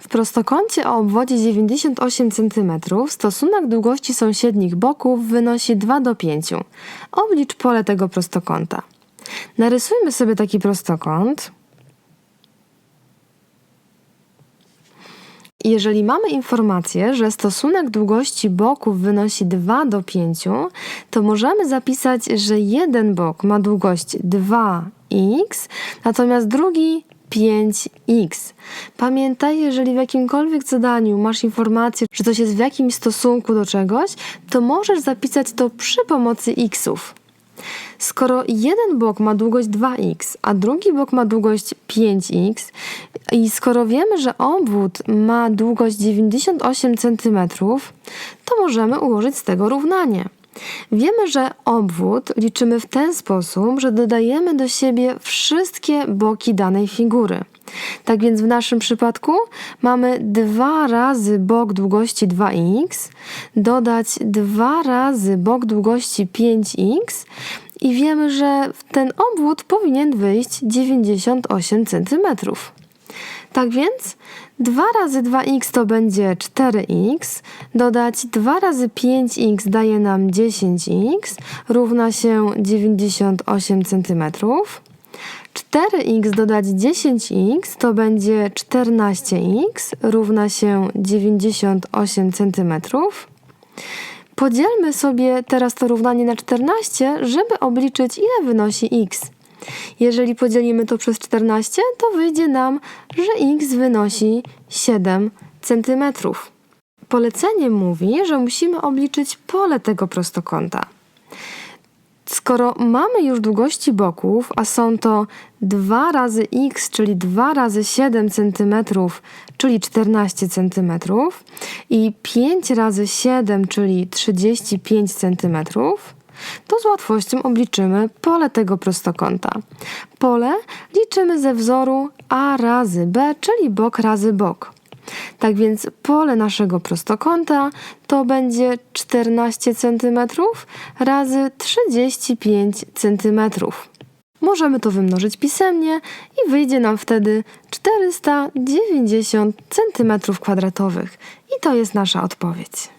W prostokącie o obwodzie 98 cm stosunek długości sąsiednich boków wynosi 2 do 5. Oblicz pole tego prostokąta. Narysujmy sobie taki prostokąt. Jeżeli mamy informację, że stosunek długości boków wynosi 2 do 5, to możemy zapisać, że jeden bok ma długość 2x, natomiast drugi 5x. Pamiętaj, jeżeli w jakimkolwiek zadaniu masz informację, że coś jest w jakimś stosunku do czegoś, to możesz zapisać to przy pomocy xów. Skoro jeden bok ma długość 2x, a drugi bok ma długość 5x, i skoro wiemy, że obwód ma długość 98 cm, to możemy ułożyć z tego równanie. Wiemy, że obwód liczymy w ten sposób, że dodajemy do siebie wszystkie boki danej figury. Tak więc w naszym przypadku mamy 2 razy bok długości 2x, dodać 2 razy bok długości 5x i wiemy, że ten obwód powinien wyjść 98 cm. Tak więc 2 razy 2x to będzie 4x, dodać 2 razy 5x daje nam 10x, równa się 98 cm. 4x dodać 10x to będzie 14x, równa się 98 cm. Podzielmy sobie teraz to równanie na 14, żeby obliczyć ile wynosi x. Jeżeli podzielimy to przez 14, to wyjdzie nam, że x wynosi 7 cm. Polecenie mówi, że musimy obliczyć pole tego prostokąta. Skoro mamy już długości boków, a są to 2 razy x, czyli 2 razy 7 cm, czyli 14 cm, i 5 razy 7, czyli 35 cm, to z łatwością obliczymy pole tego prostokąta. Pole liczymy ze wzoru a razy b, czyli bok razy bok. Tak więc pole naszego prostokąta to będzie 14 cm razy 35 cm. Możemy to wymnożyć pisemnie i wyjdzie nam wtedy 490 cm kwadratowych. I to jest nasza odpowiedź.